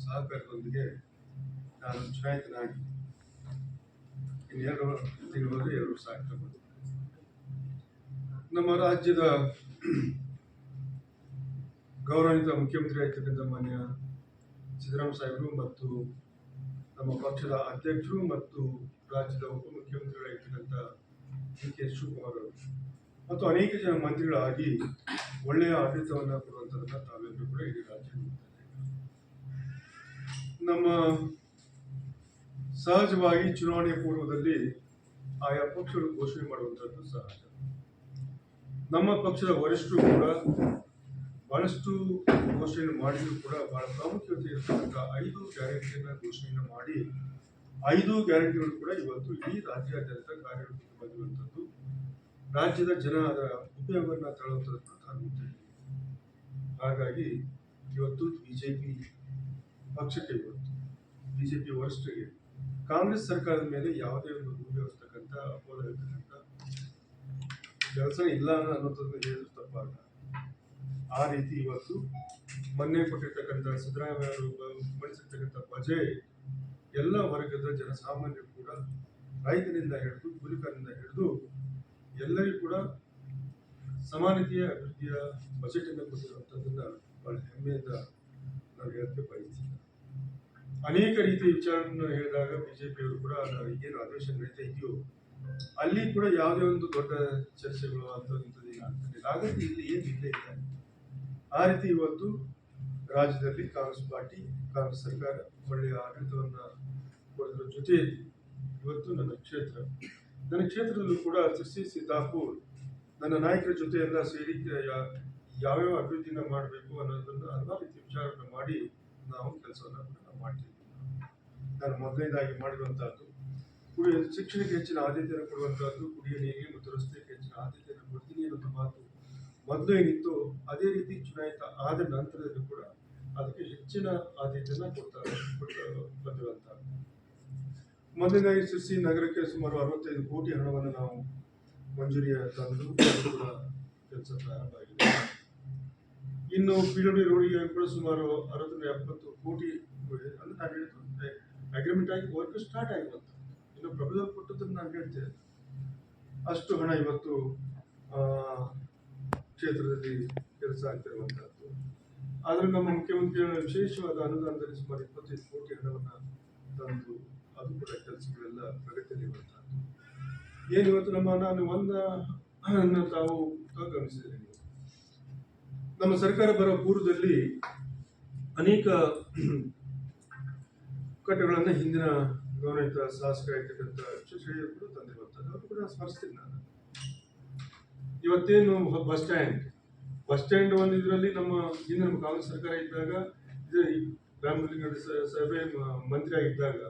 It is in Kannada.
ಸಹಕಾರದೊಂದಿಗೆ ನಾನು ಚುನಾಯಿತನಾಗಿ ಇನ್ನೆರಡು ತಿಂಗಳಲ್ಲಿ ಎರಡು ವರ್ಷ ಆಗ್ತಾ ನಮ್ಮ ರಾಜ್ಯದ ಗೌರವಾನ್ವಿತ ಮುಖ್ಯಮಂತ್ರಿ ಆಗಿರ್ತಕ್ಕಂಥ ಮಾನ್ಯ ಸಿದ್ದರಾಮ ಸಾಹೇಬರು ಮತ್ತು ನಮ್ಮ ಪಕ್ಷದ ಅಧ್ಯಕ್ಷರು ಮತ್ತು ರಾಜ್ಯದ ಉಪಮುಖ್ಯಮಂತ್ರಿಗಳಾಗಿರ್ತಕ್ಕಂಥ ಡಿ ಕೆ ಶಿವಕುಮಾರ್ ಅವರು ಮತ್ತು ಅನೇಕ ಜನ ಮಂತ್ರಿಗಳಾಗಿ ಒಳ್ಳೆಯ ಆಡಳಿತವನ್ನು ಕೊಡುವಂಥದ್ದನ್ನು ತಾವೆಲ್ಲರೂ ಕೂಡ ಇಡೀ ರಾಜ್ಯ. ನಮ್ಮ ಸಹಜವಾಗಿ ಚುನಾವಣೆ ಪೂರ್ವದಲ್ಲಿ ಆಯಾ ಪಕ್ಷಗಳು ಘೋಷಣೆ ಮಾಡುವಂಥದ್ದು ಸಹಜ ನಮ್ಮ ಪಕ್ಷದ ವರಿಷ್ಠರು ಕೂಡ ಬಹಳಷ್ಟು ಘೋಷಣೆ ಮಾಡಿದ್ರು ಕೂಡ ಬಹಳ ಪ್ರಾಮುಖ್ಯತೆ ಇರತಕ್ಕಂಥ ಐದು ಗ್ಯಾರಂಟಿಯನ್ನ ಘೋಷಣೆಯನ್ನು ಮಾಡಿ ಐದು ಗ್ಯಾರಂಟಿಗಳು ಕೂಡ ಇವತ್ತು ಇಡೀ ರಾಜ್ಯಾದ್ಯಂತ ಕಾರ್ಯರೂಪವಾಗಿರುವಂಥದ್ದು ರಾಜ್ಯದ ಜನ ಅದರ ಉಪಯೋಗವನ್ನು ತಳ್ಳುವಂಥದ್ದು. ಹಾಗಾಗಿ ಇವತ್ತು ಬಿಜೆಪಿ ಪಕ್ಷಕ್ಕೆ ಇವತ್ತು ಪಿ ವರಿಷ್ಠರಿಗೆ. ಕಾಂಗ್ರೆಸ್ ಸರ್ಕಾರದ ಮೇಲೆ ಯಾವುದೇ ಒಂದು ಮುಂದುವರಿಸ್ತಕ್ಕಂಥ ಅಪೋಲ ಇರ್ತಕ್ಕಂಥ ಕೆಲಸ ಇಲ್ಲ ಅನ್ನೋದನ್ನು ಹೇಳಿದ್ರು ತಪ್ಪಾಗಲ್ಲ ಆ ರೀತಿ ಇವತ್ತು ಮೊನ್ನೆ ಕೊಟ್ಟಿರ್ತಕ್ಕಂಥ ಸಿದ್ದರಾಮಯ್ಯ ಅವರು ಮಂಡಿಸಿರ್ತಕ್ಕಂಥ ಬಜೆಟ್ ಎಲ್ಲ ವರ್ಗದ ಜನಸಾಮಾನ್ಯರು ಕೂಡ ರೈತರಿಂದ ಹಿಡಿದು ಕೂಲಿಕರಿಂದ ಹಿಡಿದು ಎಲ್ಲರಿಗೂ ಕೂಡ ಸಮಾನತೆಯ ಅಭಿವೃದ್ಧಿಯ ಬಜೆಟ್ ಅನ್ನು ಕೊಟ್ಟಿರುವಂಥದ್ದನ್ನ ಬಹಳ ಹೆಮ್ಮೆಯಿಂದ ಅನೇಕ ರೀತಿಯ ವಿಚಾರವನ್ನು ಹೇಳಿದಾಗ ಬಿಜೆಪಿಯವರು ಕೂಡ ಅದು ಏನು ಅಧಿವೇಶನ ನಡೀತಾ ಇದೆಯೋ, ಅಲ್ಲಿ ಕೂಡ ಯಾವುದೇ ಒಂದು ದೊಡ್ಡ ಚರ್ಚೆಗಳು ಅಂಥದ್ದು ಏನು ಹಾಗಾಗಿ ಇಲ್ಲಿ ಏನು ಇಲ್ಲ ಇಲ್ಲ. ಆ ರೀತಿ ಇವತ್ತು ರಾಜ್ಯದಲ್ಲಿ ಕಾಂಗ್ರೆಸ್ ಪಾರ್ಟಿ, ಕಾಂಗ್ರೆಸ್ ಸರ್ಕಾರ ಒಳ್ಳೆಯ ಆಡಳಿತವನ್ನು ಕೊಡೋದ್ರ ಜೊತೆಯಲ್ಲಿ ಇವತ್ತು ನನ್ನ ಕ್ಷೇತ್ರ. ನನ್ನ ಕ್ಷೇತ್ರದಲ್ಲೂ ಕೂಡ ಸಿರ್ಸಿ ಸಿದ್ದಾಪುರ್ ನನ್ನ ನಾಯಕರ ಜೊತೆ ಎಲ್ಲ ಸೇರಿ ಯಾವ್ಯಾವ ಅಭಿವೃದ್ಧಿನ ಮಾಡಬೇಕು ಅನ್ನೋದನ್ನ ಹಲವಾರು ರೀತಿ ವಿಚಾರವನ್ನು ಮಾಡಿ ನಾವು ಕೆಲಸವನ್ನು ಕೂಡ ಮಾಡ್ತಿದ್ದೀವಿ ನಾನು ಮೊದಲನೇದಾಗಿ ಮಾಡಿರುವಂತಹದ್ದು, ಕುಡಿಯ ಶಿಕ್ಷಣಕ್ಕೆ ಹೆಚ್ಚಿನ ಆದ್ಯತೆಯನ್ನು ಕೊಡುವಂತಹದ್ದು, ಕುಡಿಯ ನೀರಿಗೆ ಮತ್ತು ರಸ್ತೆಗೆ ಹೆಚ್ಚಿನ ಆದ್ಯತೆಯನ್ನು ಕೊಡ್ತೀನಿ ಅನ್ನೋ ಮಾತು ಮೊದಲು ಏನಿತ್ತು ಅದೇ ರೀತಿ ಚುನಾಯಿತ ಆದ ನಂತರದಲ್ಲಿ ಕೂಡ ಅದಕ್ಕೆ ಹೆಚ್ಚಿನ ಆದ್ಯತೆಯನ್ನು ಕೊಡ್ತಾ ಕೊಡ್ತಾ ಬಂದಿರುವಂತಹ ಮೊದಲನೇದಾಗಿ ಸಿಸಿ ನಗರಕ್ಕೆ ಸುಮಾರು ಅರವತ್ತೈದು ಕೋಟಿ ಹಣವನ್ನು ನಾವು ಮಂಜೂರಿಯ ತಂದು ಕೂಡ ಕೆಲಸ ಪ್ರಾರಂಭ ಆಗಿದೆ. ಇನ್ನು ಪಿ ಡಬ್ಲ್ಯೂ ರೋಡಿಗೆ ಕೂಡ ಸುಮಾರು ಅರವತ್ತರಿಂದ ಎಪ್ಪತ್ತು ಕೋಟಿ ಅಂತ ನಾನು ಅಗ್ರಿಮೆಂಟ್ ಆಗಿ ವರ್ಕ್ ಸ್ಟಾರ್ಟ್ ಆಗಿರುವಂತ ಇನ್ನು ಪ್ರಪೋಸಲ್ ಕೊಟ್ಟದನ್ನು ನಾನು ಹೇಳ್ತೇನೆ. ಅಷ್ಟು ಹಣ ಇವತ್ತು ಕ್ಷೇತ್ರದಲ್ಲಿ ಕೆಲಸ ಆಗ್ತಿರುವಂತಹದ್ದು. ಆದ್ರೆ ನಮ್ಮ ಮುಖ್ಯಮಂತ್ರಿಗಳ ವಿಶೇಷವಾದ ಅನುದಾನದಲ್ಲಿ ಸುಮಾರು ಇಪ್ಪತ್ತೈದು ಕೋಟಿ ಹಣವನ್ನು ತಂದು ಅದು ಕೂಡ ಕೆಲಸಗಳೆಲ್ಲ ಪ್ರಗತಿಯಲ್ಲಿರುವಂತಹದ್ದು ಏನು ಇವತ್ತು ನಮ್ಮ ನಾನು ಒಂದ ತಾವು ಗಮನಿಸಿದ್ರೆ. ನಮ್ಮ ಸರ್ಕಾರ ಬರೋ ಪೂರ್ವದಲ್ಲಿ ಅನೇಕ ಕಟ್ಟೆಗಳನ್ನು ಹಿಂದಿನ ಗೌರವಿತ ಶಾಸಕರಾಗಿರ್ತಕ್ಕಂಥ ಕೂಡ ತಂದಿರುವಂಥದ್ದು. ಅವರು ಕೂಡ ಸ್ಮರಿಸ್ತೀನಿ ನಾನು. ಇವತ್ತೇನು ಬಸ್ ಸ್ಟ್ಯಾಂಡ್. ಬಸ್ ಸ್ಟ್ಯಾಂಡ್ ಒಂದು ಇದರಲ್ಲಿ ನಮ್ಮ ಹಿಂದೆ ನಮ್ಮ ಕಾಂಗ್ರೆಸ್ ಸರ್ಕಾರ ಇದ್ದಾಗ, ಇದು ಈ ರಾಮಲಿಂಗ ಸಭೆ ಮಂತ್ರಿ ಆಗಿದ್ದಾಗ